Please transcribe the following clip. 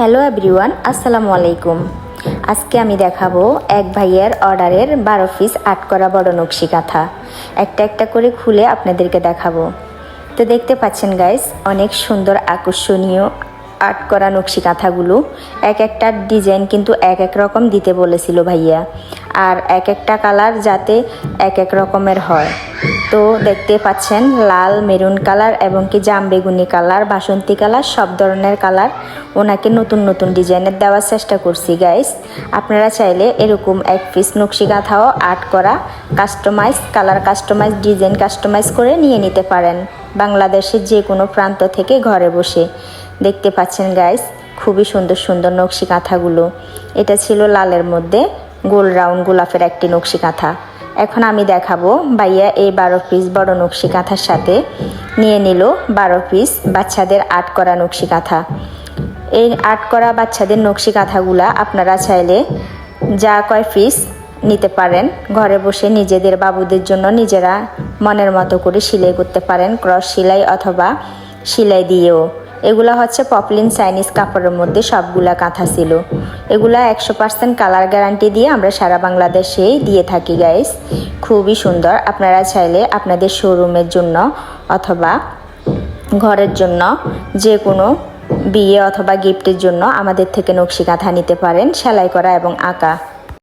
Hello everyone আসসালামু আলাইকুম আজকে আমি দেখাবো এক ভাইয়ের অর্ডারের বারো পিস আট করা বড় নকশি কাঁথা একটা একটা করে খুলে আপনাদেরকে দেখাবো। তো দেখতে পাচ্ছেন গাইস অনেক সুন্দর আকর্ষণীয় আর্ট করা নকশি কাঁথাগুলো এক একটা ডিজাইন কিন্তু এক এক রকম দিতে বলেছিল ভাইয়া। আর এক একটা কালার যাতে এক এক রকমের হয়। তো দেখতে পাচ্ছেন, লাল, মেরুন কালার এবং কি জাম বেগুনি কালার, বাসন্তী কালার, সব ধরনের কালার। ওনাকে নতুন নতুন ডিজাইনের দেওয়ার চেষ্টা করছি গাইস আপনারা চাইলে এরকম এক পিস নকশি কাঁথাও আর্ট করা customize color customize design customize করে নিয়ে নিতে পারেন। বাংলাদেশের যে কোনো প্রান্ত থেকে ঘরে বসে। দেখতে পাচ্ছেন গাইস খুবই সুন্দর সুন্দর নকশি কাঁথাগুলো এটা ছিল লালের মধ্যে গোল রাউন্ড গোলাপের একটি নকশি কাঁথা এখন আমি দেখাবো ভাইয়া এই বারো পিস বড় নকশি কাঁথার সাথে নিয়ে নিল বারো পিস বাচ্চাদের আট করা নকশি কাঁথা। এই আর্ট করা বাচ্চাদের নকশি কাঁথাগুলা আপনারা চাইলে যা কয় পিস নিতে পারেন, ঘরে বসে নিজেদের বাবুদের জন্য নিজেরা মনের মতো করে সেলাই করতে পারেন ক্রস সেলাই অথবা সেলাই দিয়েও। এগুলা হচ্ছে পপলিন চাইনিজ কাপড়ের মধ্যে সবগুলা কাঁথা ছিল। এগুলা একশো পার্সেন্ট কালার গ্যারান্টি দিয়ে আমরা সারা বাংলাদেশেই দিয়ে থাকি গাইস খুবই সুন্দর। আপনারা চাইলে আপনাদের শোরুমের জন্য অথবা ঘরের জন্য যে কোনো বিয়ে অথবা গিফটের জন্য আমাদের থেকে নকশি কাঁথা নিতে পারেন, সেলাই করা এবং আঁকা।